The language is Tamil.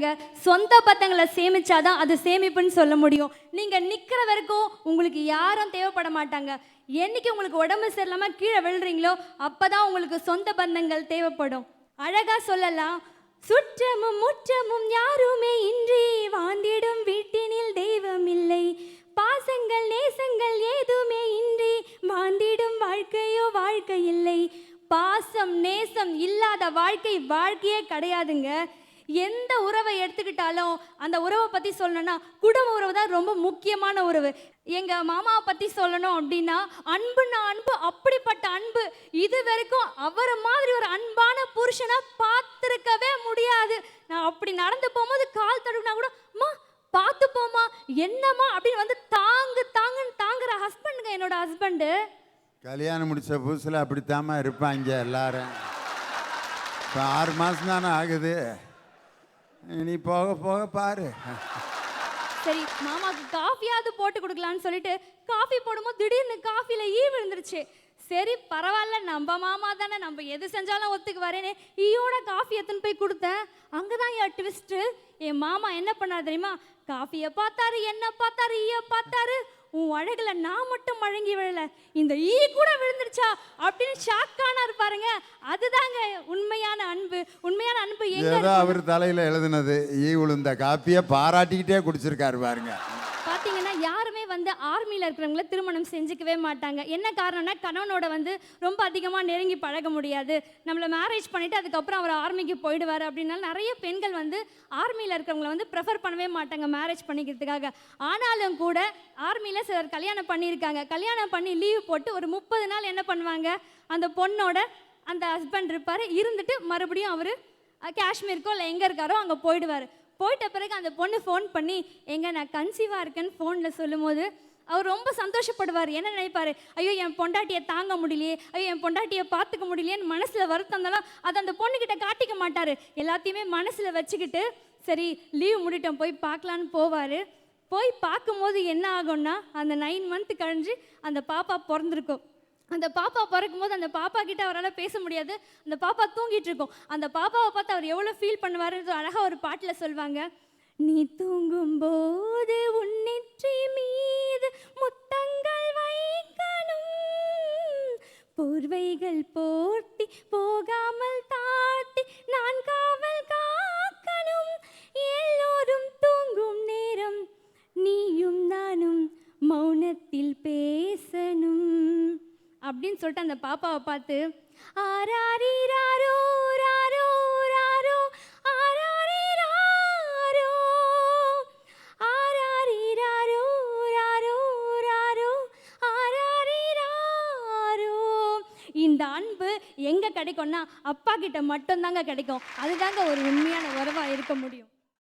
முடியாதுங்க சொந்த பத்தங்களை சேமிச்சாதான் அது சேமிப்புன்னு சொல்ல முடியும். நீங்க நிக்கிற வரைக்கும் உங்களுக்கு யாரும் தேவைப்பட மாட்டாங்க. என்னைக்கு உங்களுக்கு உடம்பு சரியில்லாம கீழே விழுறீங்களோ அப்பதான் உங்களுக்கு சொந்த பந்தங்கள் தேவைப்படும். அழகா சொல்லலாம். சுற்றமும் முற்றமும் யாருமே இன்றி வாழ்ந்திடும் வீட்டினில் தெய்வம் இல்லை. பாசங்கள் நேசங்கள் ஏதுமே இன்றி வாழ்ந்திடும் வாழ்க்கையோ வாழ்க்கை இல்லை. பாசம் நேசம் இல்லாத வாழ்க்கை வாழ்க்கையே கிடையாதுங்க. எந்த உறவை எடுத்துக்கிட்டாலும் அந்த உறவை பற்றி சொல்லணும்னா குடும்ப உறவு தான் ரொம்ப முக்கியமான உறவு. எங்கள் மாமாவை பற்றி சொல்லணும் அப்படின்னா அன்புன்னா அன்பு அப்படிப்பட்ட அன்பு. இது வரைக்கும் அவரை மாதிரி ஒரு அன்பான புருஷனை பார்த்துருக்கவே முடியாது. நான் அப்படி நடந்து போகும்போது கால் தடுனா கூட அம்மா பார்த்து போமா என்னம்மா? அப்படின்னு வந்து தாங்கு தாங்குன்னு தாங்குற ஹஸ்பண்டுங்க என்னோட ஹஸ்பண்டு கல்யாணம் முடித்த புதுசில் அப்படித்தாம்மா இருப்பாங்க எல்லாரும். இப்போ ஆறு மாதம் தானே ஆகுது. நீ போக போக பாரு. சரி மாமாக்கு காஃபியாவது போட்டு கொடுக்கலான்னு சொல்லிட்டு காஃபி போடும்போது திடீர்னு காஃபில ஈ விழுந்துருச்சு சரி பரவாயில்ல நம்ம மாமா தானே நம்ம எது செஞ்சாலும் ஒத்துக்கு வரேனே ஈயோட காஃபி எடுத்துன்னு போய் கொடுத்தேன். அங்கே தான் என் ட்விஸ்ட்டு என் மாமா என்ன பண்ணாரு தெரியுமா? காஃபியை பார்த்தாரு என்ன பார்த்தாரு ஈய பார்த்தாரு. உன் அழகுல நான் மட்டும் வழங்கி விழல. இந்த ஈ கூட விழுந்துருச்சா அப்படின்னு ஷாக்கானாரு பாருங்க. அதுதாங்க உண்மையான அன்பு. உண்மையான அன்பு எங்க அவர் தலையில் எழுதுனது ஈ உளுந்த காப்பியை பாராட்டிக்கிட்டே குடிச்சிருக்காரு பாருங்க. யாருமே வந்து ஆர்மியில் இருக்கிறவங்கள திருமணம் செஞ்சுக்கவே மாட்டாங்க. என்ன காரணம்னா கணவனோட வந்து ரொம்ப அதிகமாக நெருங்கி பழக முடியாது. நம்மளை மேரேஜ் பண்ணிவிட்டு அதுக்கப்புறம் அவர் ஆர்மிக்கு போயிடுவார் அப்படின்னால நிறைய பெண்கள் வந்து ஆர்மியில் இருக்கிறவங்கள வந்து ப்ரெஃபர் பண்ணவே மாட்டாங்க மேரேஜ் பண்ணிக்கிறதுக்காக. ஆனாலும் கூட ஆர்மியில் சிலர் கல்யாணம் பண்ணியிருக்காங்க. கல்யாணம் பண்ணி லீவ் போட்டு ஒரு முப்பது நாள் என்ன பண்ணுவாங்க? அந்த பொண்ணோட அந்த ஹஸ்பண்ட் இருப்பார். இருந்துட்டு மறுபடியும் அவர் காஷ்மீருக்கோ இல்லை எங்கே இருக்காரோ அங்கே போயிடுவார். போயிட்ட பிறகு அந்த பொண்ணு ஃபோன் பண்ணி எங்க நான் கன்சீவாக இருக்கேன்னு ஃபோனில் சொல்லும்போது அவர் ரொம்ப சந்தோஷப்படுவார். என்ன நினைப்பார்? ஐயோ என் பொண்டாட்டியை தாங்க முடியலையே. ஐயோ என் பொண்டாட்டியை பார்த்துக்க முடியலையேன்னு மனசில் வருத்தம் இருந்தாலும் அதை அந்த பொண்ணுக்கிட்ட காட்டிக்க மாட்டார். எல்லாத்தையுமே மனசில் வச்சுக்கிட்டு சரி லீவ் முடிட்டோம் போய் பார்க்கலான்னு போவார். போய் பார்க்கும்போது என்ன ஆகும்னா அந்த நைன் மந்த் கழிஞ்சு அந்த பாப்பா பிறந்திருக்கும். அந்த பாப்பா பிறக்கும்போது அந்த பாப்பா கிட்ட அவரால் பேச முடியாது. அந்த பாப்பா தூங்கிட்டு இருக்கும். அந்த பாப்பாவை பார்த்து அவர் எவ்வளோ ஃபீல் பண்ணுவாருன்னு அழகாக ஒரு பாட்டில் சொல்லுவாங்க நீ தூங்கும்போது போது உன்னிற்றி மீது முத்தங்கள் வைக்கணும். போர்வைகள் போர்த்தி போகாமல் தாட்டி நான் காவல் காக்கணும். எல்லோரும் தூங்கும் நேரம் நீயும் நானும் மௌனத்தில் பே அப்படின்னு சொல்லிட்டு அந்த பாப்பாவை பார்த்து ஆராரி ராரோ ராரோ ராரோ ஆராரி ராரோ ஆராரி ராரோ ராரோ ராரோ ஆராரி ராரோ இந்த அன்பு எங்க கிடைக்கும்னா அப்பா கிட்ட மட்டும்தாங்க கிடைக்கும். அதுதாங்க ஒரு உண்மையான உறவா இருக்க முடியும்.